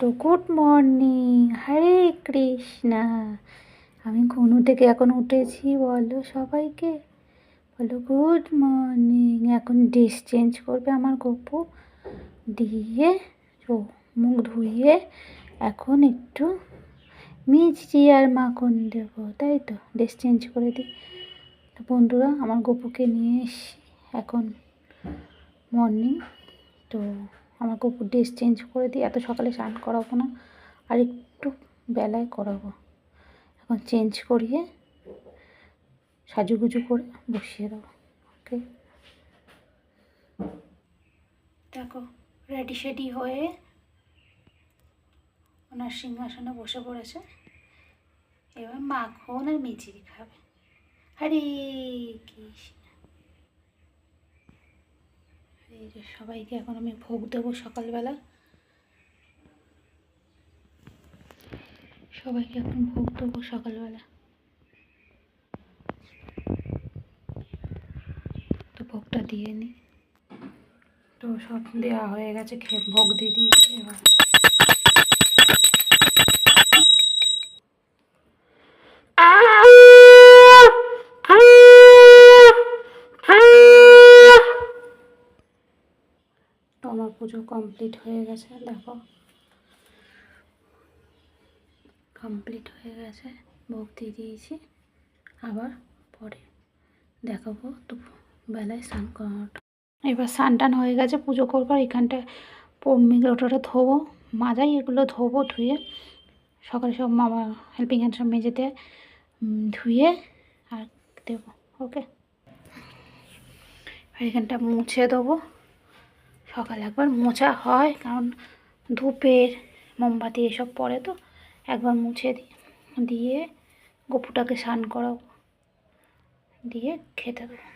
তো good morning, হরে কৃষ্ণা। আমি ঘুনু থেকে এখন উঠেছি, বলো সবাইকে? বলো গুড মর্নিং, এখন ড্রেস চেঞ্জ করবে আমার গপু। দিয়ে ও মুখ ধুয়ে এখন একটু মিষ্টি আর মাখন দেবো, তাই তো? ড্রেস চেঞ্জ করে দিই। তো বন্ধুরা, আমার গপুকে নিয়ে এখন মর্নিং। তো আমার কুকুর ড্রেস চেঞ্জ করে দিই, এত সকালে স্নান করাবো না, আর একটু বেলায় করাবো। এখন চেঞ্জ করিয়ে সাজুগুজু করে বসিয়ে দেবো ওকে দেখো রেডি শেডি হয়ে ওনার সিংহাসনে বসে পড়েছে। এবার মাখন আর মিচিরি খাবে। হরে কৃষ্ণ। এই সবাইকে এখন আমি ভোগ দেবো সকালবেলা। সবাইকে এখন ভোগ দেবো সকালবেলা। তো ভোগটা দিয়ে নিই তো সব দেওয়া হয়ে গেছে ভোগ দিয়ে দিয়েছি এবার তো আমার পুজো কমপ্লিট হয়ে গেছে, দেখো। কমপ্লিট হয়ে গেছে, ভোগ দিয়ে দিয়েছি। আবার পরে দেখাবো তো বেলায় স্নান করানোটা। এবার স্নান টান হয়ে গেছে, পুজো করবার এখানটায় লোটাটা ধোবো, মাজাই এগুলো ধোবো, ধুয়ে সকালে সব মামা হেল্পিং হ্যান্ড সব মেঝেতে ধুয়ে আর দেবো ওকে এখানটা মুছে দেবো। সকালে একবার মোছা হয়, কারণ ধূপের, মোমবাতি এসব পড়ে তো। একবার মুছে দিয়ে গপুটাকে স্নান করাও, দিয়ে খেতে দেবো।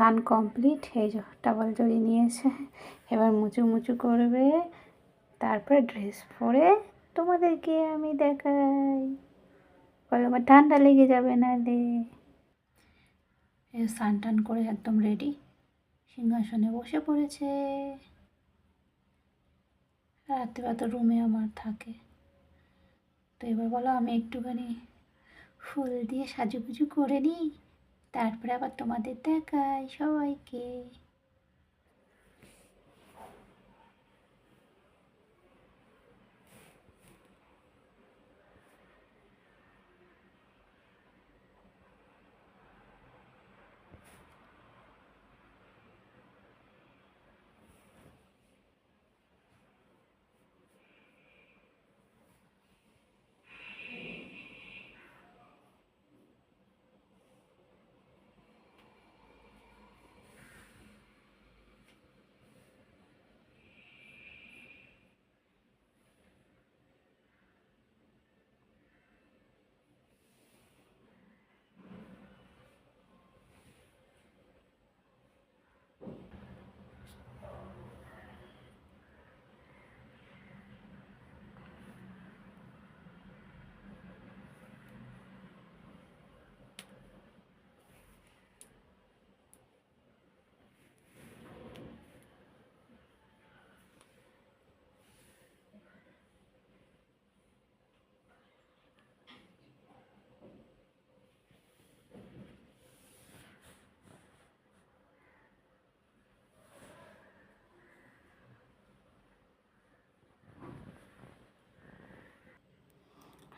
স্নান কমপ্লিট এই যে টাওয়াল জড়িয়ে নিয়েছে। এবার মুচু মুচু করবে, তারপরে ড্রেস পরে তোমাদেরকে আমি দেখাই। বলো, আমার ঠান্ডা লেগে যাবে না রে? স্নান টান করে একদম রেডি সিংহাসনে বসে পড়েছে। রাত্রিবেলা তো রুমে আমার থাকে। তো এবার বলো, আমি একটুখানি ফুল দিয়ে সাজুগুজু করে নিই। তারপরে আবার তোমাদের দেখাই সবাইকে।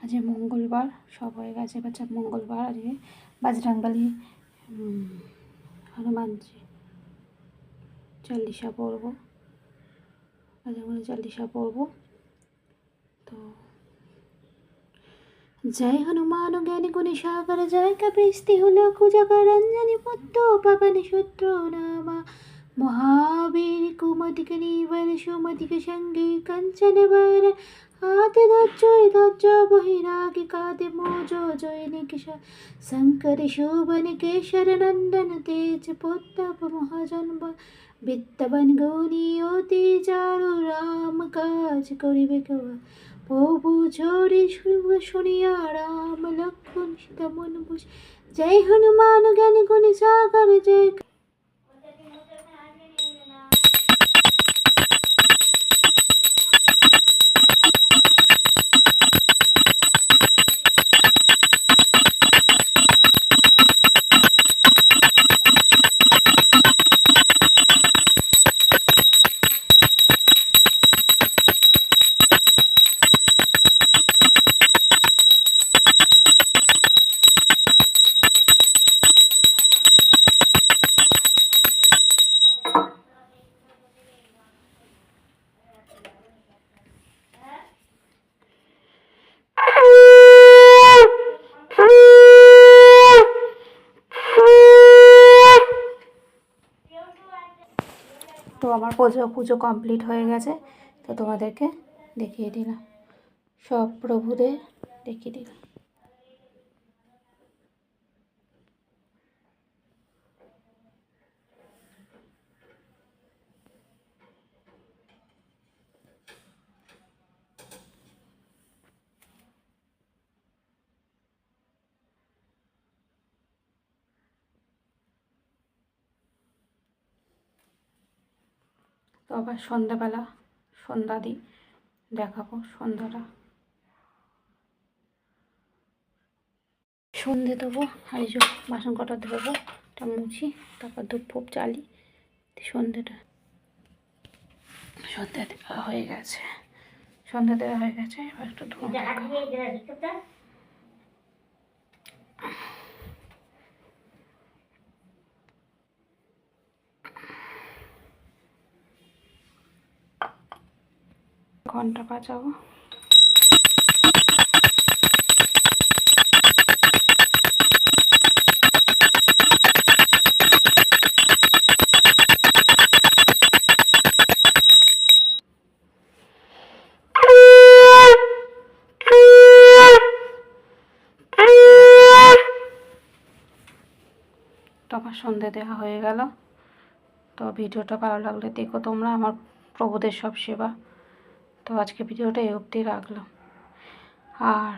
আজ মঙ্গলবার সব হয়ে গেছে চাপ মঙ্গলবার আজকে উম, হনুমানজি চল্লিশা পড়ব বাজরাংবালি চল্লিশা পড়ব তো জয় হনুমান জ্ঞানী গুণী সাগর জয় কপিস্তি হল কুজাগর রঞ্জনী পুত্র পবন সূত্র নামা। মহাবীর কুমতিক নিবর সুমতিক সঙ্গে কাঞ্চন শোভন কেশর নন্দন তেজ প্রতাপ মহাজন বিত্তবন গৌরী অতি চারু রাম কাজ করিবে কেউ প্রভু ঝরে শুভ শুনিয়া রাম লক্ষণ সীতা মন বুঝ জয় হনুমান জ্ঞান গুণ সাগর জয় তো আমার পুজো পুজো কমপ্লিট হয়ে গেছে তো তোমাদেরকে দেখিয়ে দিলাম। সব প্রভুদের দেখিয়ে দিলাম। তো আবার সন্ধ্যাবেলা সন্ধ্যা দিই দেখাবো সন্ধ্যাটা। সন্ধে দেবো আর এই যে বাসন কটা ধোবো, এটা মুছি, তারপর ধূপ ফুপ দিয়ে সন্ধেটা সন্ধ্যা দেওয়া হয়ে গেছে। সন্ধ্যা দেওয়া হয়ে গেছে, এবার একটু ধোঁয়া ঘণ্টা বাজাবো। তো আমার সন্ধে দেওয়া হয়ে গেল। তো ভিডিওটা ভালো লাগলে দেখো তোমরা, আমার প্রভুদের সব সেবা। তো আজকে ভিডিওটা এই অবধি রাখলাম। আর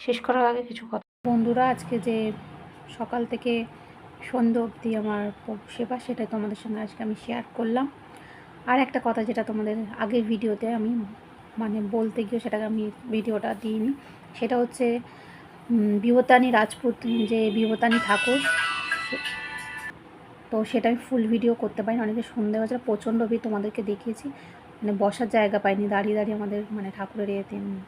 শেষ করার আগে কিছু কথা। বন্ধুরা আজকে যে সকাল থেকে সন্ধ্যে অবধি আমার সেবা সেটা তোমাদের সঙ্গে আজকে আমি শেয়ার করলাম। আর একটা কথা যেটা তোমাদের আগের ভিডিওতে আমি মানে বলতে গিয়ে সেটাকে আমি ভিডিওটা দিইনি সেটা হচ্ছে উম, বিবতানী রাজপুত যে বিবতানী ঠাকুর তো সেটা আমি ফুল ভিডিও করতে পারিনি। অনেকে সন্ধে বাজার প্রচণ্ড ভিড় তোমাদেরকে দেখিয়েছি। মানে বসার জায়গা পাইনি দাঁড়িয়ে দাঁড়িয়ে আমাদের মানে ঠাকুরের উম,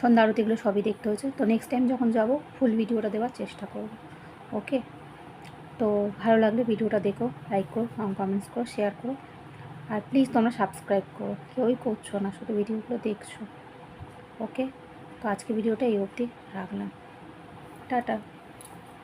সন্ধ্যা আরতিগুলো সবই দেখতে হয়েছে। তো নেক্সট টাইম যখন যাব ফুল ভিডিওটা দেওয়ার চেষ্টা করব। ওকে তো ভালো লাগলে ভিডিওটা দেখো লাইক করো কমেন্টস করো শেয়ার করো। আর প্লিজ তোমরা সাবস্ক্রাইব করো। কেউই করছ না শুধু ভিডিওগুলো দেখছ। ওকে তো আজকে ভিডিওটা এই অবধি রাখলাম। টাটা।